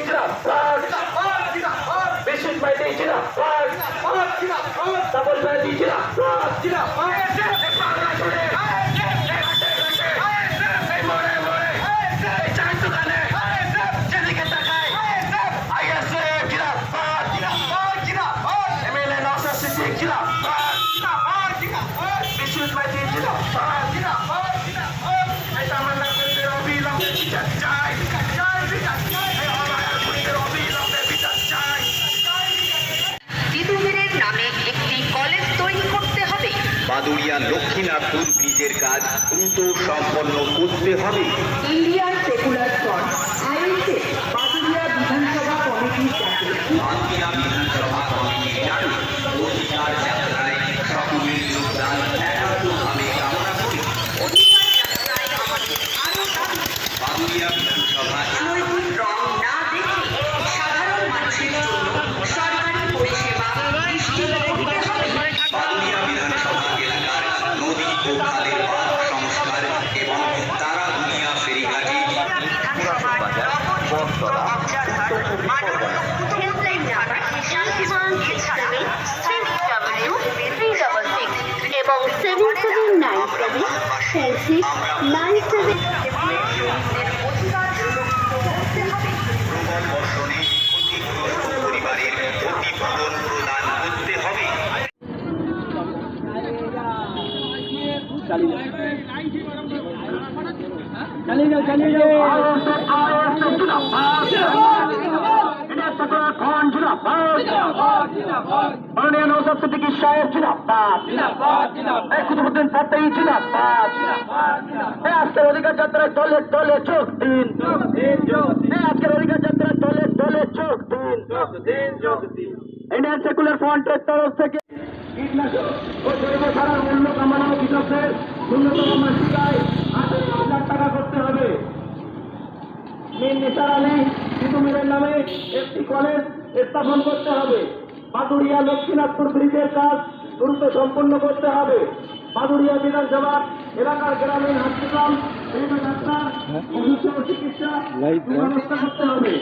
desgraçado. Baduria Lakshminathpur ব্রিজের কাজ দ্রুত সম্পন্ন করতে হবে। Indian secular front ISA Baduria বিধানসভা কমিটির ডাকে nine seven six nine seven অধিকার সুরক্ষিত করতে হবে মাননীয় নৌসাদ সিদ্দিকী সাহেব জিন্দাবাদ। এই কুতুবুদ্দিন ফাতেহি জিন্দাবাদ। এই আজকের অধিকার যাত্রায় দলে দলে যোগ দিন। এই আজকের অধিকার যাত্রায় দলে দলে যোগ দিন। ইন্ডিয়ান সেকুলার ফ্রন্টের তরফ থেকে কীটনাশক ও জৈব সারের মূল্য কমানো কৃষকদের ন্যূনতম মাসিক আয় হাজার টাকা করতে হবে। মীর নিসার আলী তিতুমিরের নামে একটি কলেজ স্থাপন করতে হবে। বাদুড়িয়া লক্ষ্মীনাথপুর ব্রিজের কাজ দ্রুত সম্পন্ন করতে হবে। বাদুড়িয়া বিধানসভা এলাকার গ্রামীণ হাসপাতাল ডাক্তার অসুস্থ চিকিৎসা ব্যবস্থা করতে হবে।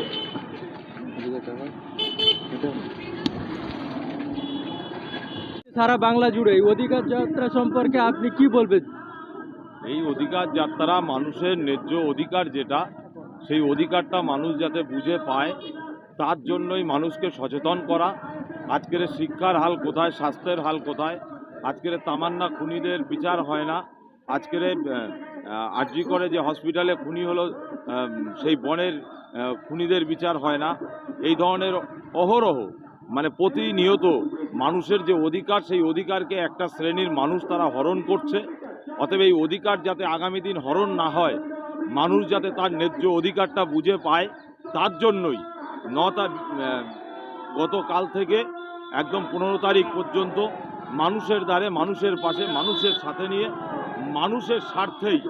সারা বাংলা জুড়ে এই অধিকার যাত্রা সম্পর্কে আপনি কি বলবেন? এই অধিকার যাত্রা মানুষের ন্যায্য অধিকার যেটা সেই অধিকারটা মানুষ যাতে বুঝে পায় তার জন্যই মানুষকে সচেতন করা আজকের শিক্ষার হাল কোথায়, স্বাস্থ্যের হাল কোথায়? আজকের তামান্না খুনিদের বিচার হয় না। আজকের আরজি করে যে হসপিটালে খুনি হলো সেই বনের খুনিদের বিচার হয় না। এই ধরনের অহরহ মানে প্রতিনিয়ত মানুষের যে অধিকার, সেই অধিকারকে একটা শ্রেণির মানুষ তারা হরণ করছে। অতএব এই অধিকার যাতে আগামী দিন হরণ না হয়, মানুষ যাতে তার ন্যায্য অধিকারটা বুঝে পায়, তার জন্যই ন তার গতকাল থেকে একদম পনেরো তারিখ পর্যন্ত মানুষের দ্বারে, মানুষের পাশে, মানুষের সাথে নিয়ে, মানুষের স্বার্থেই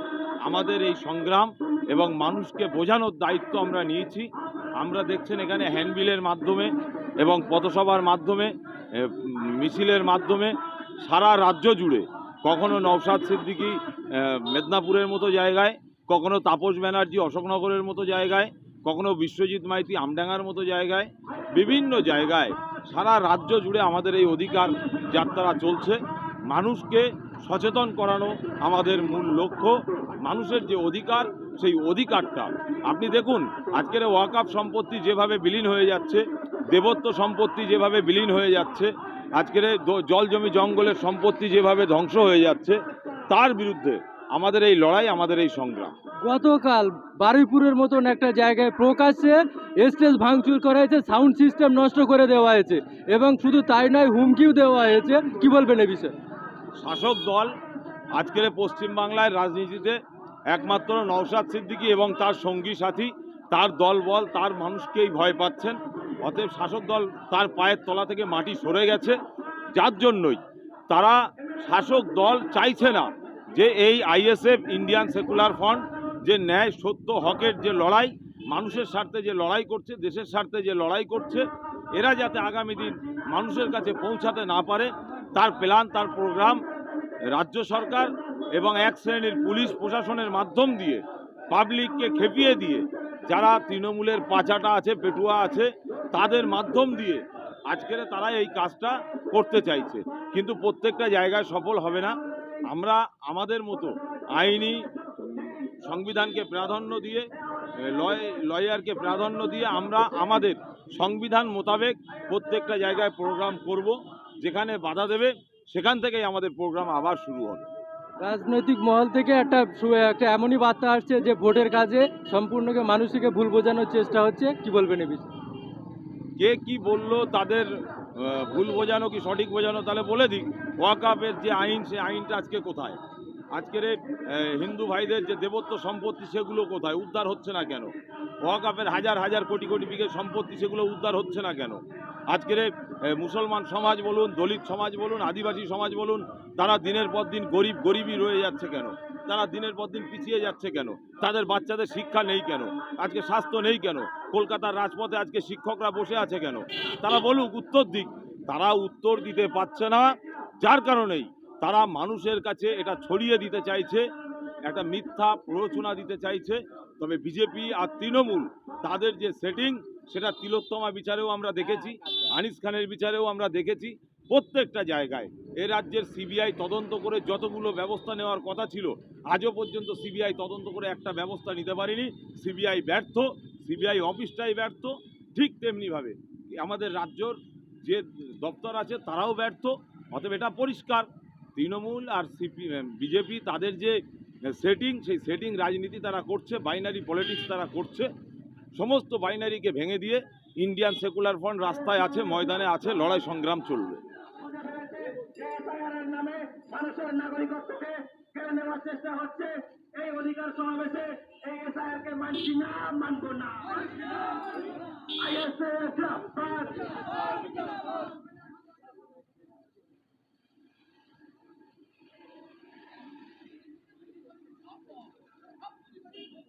আমাদের এই সংগ্রাম এবং মানুষকে বোঝানোর দায়িত্ব আমরা নিয়েছি। আমরা দেখছেন এখানে হ্যান্ডবিলের মাধ্যমে এবং পথসভার মাধ্যমে মিছিলের মাধ্যমে সারা রাজ্য জুড়ে, কখনো নওশাদ সিদ্দিকী মেদিনীপুরের মতো জায়গায়, কখনো তাপস ব্যানার্জি অশোকনগরের মতো জায়গায়, কখনো বিশ্বজিৎ মাইতি আমডাঙ্গার মতো জায়গায়, বিভিন্ন জায়গায় সারা রাজ্য জুড়ে আমাদের এই অধিকার যাত্রা চলছে। মানুষকে সচেতন করানো আমাদের মূল লক্ষ্য। মানুষের যে অধিকার, সেই অধিকারটা। আপনি দেখুন, আজকের ওয়াকাপ সম্পত্তি যেভাবে বিলীন হয়ে যাচ্ছে, দেবত্ব সম্পত্তি যেভাবে বিলীন হয়ে যাচ্ছে, আজকের জল জমি জঙ্গলের সম্পত্তি যেভাবে ধ্বংস হয়ে যাচ্ছে, তার বিরুদ্ধে আমাদের এই লড়াই, আমাদের এই সংগ্রাম। গতকাল বারুইপুরের মতন একটা জায়গায় প্রকাশ্যে স্টেজ ভাঙচুর করা হয়েছে, সাউন্ড সিস্টেম নষ্ট করে দেওয়া হয়েছে এবং শুধু তাই নয়, হুমকিও দেওয়া হয়েছে। কি বলবেন এ বিষয়ে? শাসক দল আজকের পশ্চিমবাংলায় রাজনীতিতে একমাত্র নওশাদ সিদ্দিকী এবং তার সঙ্গী সাথী, তার দলবল তার মানুষকেই ভয় পাচ্ছেন। অতএব শাসক দল তার পায়ের তলা থেকে মাটি সরে গেছে। যার জন্যই তারা শাসক দল চাইছে না যে এই আইএসএফ, ইন্ডিয়ান সেকুলার ফ্রন্ট যে ন্যায় সত্য হকের যে লড়াই, মানুষের স্বার্থে যে লড়াই করছে, দেশের স্বার্থে যে লড়াই করছে, এরা যাতে আগামী দিন মানুষের কাছে পৌঁছাতে না পারে, তার প্ল্যান, তার প্রোগ্রাম রাজ্য সরকার এবং এক শ্রেণির পুলিশ প্রশাসনের মাধ্যম দিয়ে, পাবলিককে খেপিয়ে দিয়ে, যারা তৃণমূলের পাচাটা আছে, পেটুয়া আছে, তাদের মাধ্যম দিয়ে আজকের তারা এই কাজটা করতে চাইছে। কিন্তু প্রত্যেকটা জায়গায় সফল হবে না। আমরা আমাদের মতো আইনি সংবিধানকে প্রাধান্য দিয়ে লয় লয়ারকে প্রাধান্য দিয়ে আমরা আমাদের সংবিধান মোতাবেক প্রত্যেকটা জায়গায় প্রোগ্রাম করব যেখানে বাধা দেবে সেখান থেকেই আমাদের প্রোগ্রাম আবার শুরু হবে। রাজনৈতিক মহল থেকে একটা একটা এমনই বার্তা আসছে যে ভোটের কাজে সম্পূর্ণকে মানুষকে ভুল বোঝানোর চেষ্টা হচ্ছে। কি বলবেন এই বিষয়ে? কে কি বলল তাদের ভুল বোঝানো কি সঠিক বোঝানো তাহলে বলে দিক ওয়াকাপের যে আইন সে আইনটা আজকে কোথায়? আজকের হিন্দু ভাইদের যে দেবত্ব সম্পত্তি, সেগুলো কোথায়? উদ্ধার হচ্ছে না কেন? ওয়াকাপের হাজার হাজার কোটি কোটি বিঘে সম্পত্তি, সেগুলো উদ্ধার হচ্ছে না কেন? আজকের মুসলমান সমাজ বলুন, দলিত সমাজ বলুন, আদিবাসী সমাজ বলুন, তারা দিনের পর দিন গরিব, গরিবই রয়ে যাচ্ছে কেন? তারা দিনের পর দিন পিছিয়ে যাচ্ছে কেন? তাদের বাচ্চাদের শিক্ষা নেই কেন? আজকে স্বাস্থ্য নেই কেন? কলকাতার রাজপথে আজকে শিক্ষকরা বসে আছে কেন? তারা বলুক, উত্তর দিক। তারা উত্তর দিতে পারছে না, যার কারণেই তারা মানুষের কাছে এটা ছড়িয়ে দিতে চাইছে, একটা মিথ্যা প্ররোচনা দিতে চাইছে। তবে বিজেপি আর তৃণমূল তাদের যে সেটিং সেটা তিলোত্তমা বিচারেও আমরা দেখেছি, আনিস খানের বিচারেও আমরা দেখেছি। প্রত্যেকটা জায়গায় এ রাজ্যের সিবিআই তদন্ত করে যতগুলো ব্যবস্থা নেওয়ার কথা ছিল, আজও পর্যন্ত সিবিআই তদন্ত করে একটা ব্যবস্থা নিতে পারেনি। সিবিআই ব্যর্থ, সিবিআই অফিসটাই ব্যর্থ, ঠিক তেমনিভাবে আমাদের রাজ্যর যে দপ্তর আছে তারাও ব্যর্থ, অতএব এটা পরিষ্কার। তৃণমূল আর সিপি বিজেপি তাদের যে সেটিং সেই সেটিং রাজনীতি তারা করছে বাইনারি পলিটিক্স তারা করছে। সমস্ত বাইনারিকে ভেঙে দিয়ে ইন্ডিয়ান সেকুলার ফ্রন্ট রাস্তায় আছে ময়দানে আছে লড়াই সংগ্রাম চলবে। মানুষের নাগরিকত্বকে কেড়ে নেওয়ার চেষ্টা হচ্ছে। এই অধিকার সমাবেশে এই এসআইআর কে মানছি না মানব না। ISA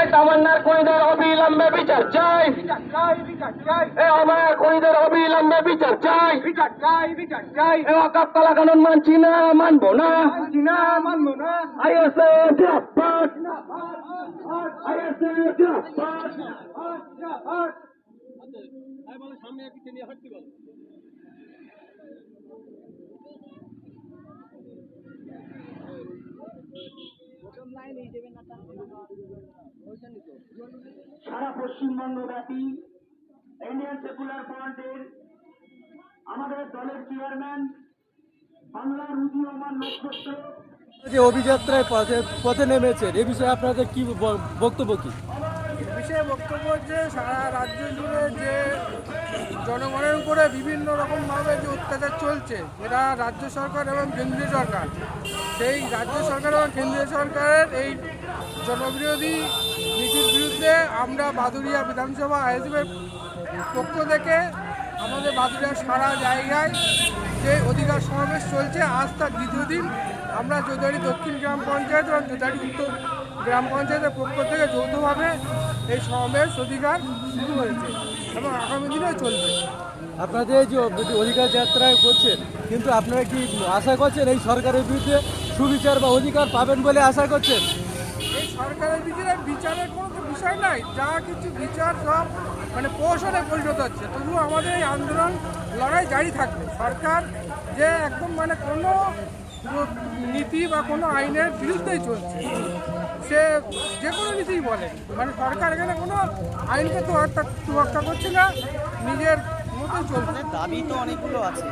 এই তামান্নার খুনিদের অবিলম্বে বিচার চাই। এই আমার খুনিদের অবিলম্বে বিচার চাই। এই অকাপ কালা কানুন মানছি না, মানবো না। মানবো না আইএসএ আইএসএ জিন্দাবাদ সারা পশ্চিমবঙ্গ ব্যাপী ইন্ডিয়ান সেকুলার ফ্রন্টের আমাদের দলের চেয়ারম্যান বাংলার উদীয়মান নক্ষত্র। যে অভিযাত্রায় পথে পথে নেমেছেন এ বিষয়ে আপনাদের কি বক্তব্য কি? বিষয়ে বক্তব্য হচ্ছে, সারা রাজ্য জুড়ে যে জনগণের উপরে বিভিন্ন রকমভাবে যে অত্যাচার চলছে, যেটা রাজ্য সরকার এবং কেন্দ্রীয় সরকার, সেই রাজ্য সরকার এবং কেন্দ্রীয় সরকারের এই জনবিরোধী নীতির বিরুদ্ধে আমরা বাদুরিয়া বিধানসভা আইএসএফের পক্ষ থেকে আমাদের বাদুরিয়া সারা জায়গায় যে অধিকার সমাবেশ চলছে, আজ তার দ্বিতীয় দিন আমরা যোদারি দক্ষিণ গ্রাম পঞ্চায়েত এবং যোদারি উত্তর গ্রাম পঞ্চায়েতের পক্ষ থেকে যৌথভাবে এই সমাবেশ অধিকার শুরু হয়েছে এবং আগামী দিনেও চলবে। আপনাদের যে অধিকার যাত্রায় করছেন কিন্তু আপনারা কি আশা করছেন এই সরকারের বিরুদ্ধে সুবিচার বা অধিকার পাবেন বলে আশা করছেন? এই সরকারের বিচারে বিচারের কোনো তো বিষয় নাই যা কিছু বিচার সব মানে প্রহসনে পরিণত হচ্ছে তবুও আমাদের এই আন্দোলন লড়াই জারি থাকবে। সরকার যে একদম মানে কোনো নীতি বা কোনো আইনের বিরুদ্ধেই চলছে। সে যে কোনো নীতিই বলে। মানে সরকার এখানে কোনো আইনকে তো তোয়াক্কা করছে না, নিজের মতো চলছে। দাবি তো অনেকগুলো আছে।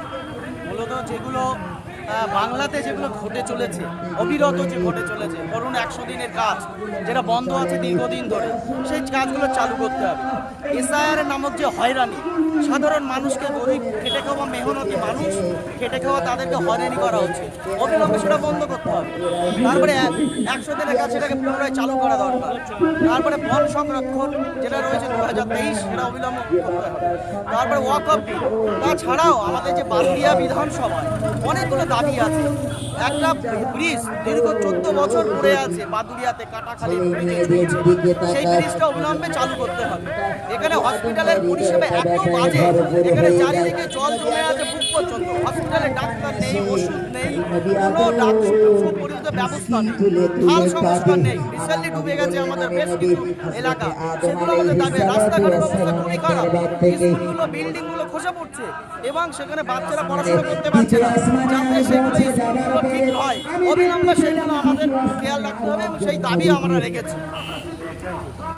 মূলত যেগুলো বাংলাতে যেগুলো ঘটে চলেছে, অবিরত যে ঘটে চলেছে, ধরুন একশো দিনের কাজ যেটা বন্ধ আছে দীর্ঘদিন ধরে, সেই কাজগুলো চালু করতে হবে। এসআইআর নামক যে হয়রানি, সাধারণ মানুষকে, গরিব, খেটে খাওয়া মেহনতি মানুষ, খেটে খাওয়া তাদেরকে হয়রানি করা হচ্ছে। অবিলম্বে সেটা বন্ধ করতে হবে। তারপরে এক- একশো দিনের কাজ সেটাকে পুনরায় চালু করা দরকার। তারপরে বন সংরক্ষণ যেটা রয়েছে দু হাজার তেইশ, সেটা অবিলম্বে করতে হবে। তারপরে ওয়াক অফ তাছাড়াও আমাদের যে বালুরিয়া বিধানসভায় অনেকগুলো দাবি আছে। একটা ব্রিজ দীর্ঘ চোদ্দ বছর পড়ে আছে বাদুরিয়াতে কাটাখালী সেই ব্রিজটা অবিলম্বে চালু করতে হবে। এখানে হসপিটালের পরিষেবা এত বাজে, এখানে চারিদিকে জল জমে আছে বুক পর্যন্ত হসপিটালে ডাক্তার নেই, ওষুধ নেই, কোনো ডাক্তার সুপরিচিত ব্যবস্থা নেই। হাল সংস্কার নেই। রিসেন্টলি ডুবে গেছে আমাদের বেশ কিছু এলাকা। সেগুলো আমাদের দাবি রাস্তাঘাটের অবস্থা খুবই খারাপ। স্কুলগুলো বিল্ডিংগুলো খসে পড়ছে এবং সেখানে বাচ্চারা পড়াশোনা করতে পারছে না। যাতে সেগুলো স্কুলগুলো ঠিক হয়। অবিলম্বে সেগুলো আমাদের খেয়াল রাখতে হবে এবং সেই দাবি আমরা রেখেছি।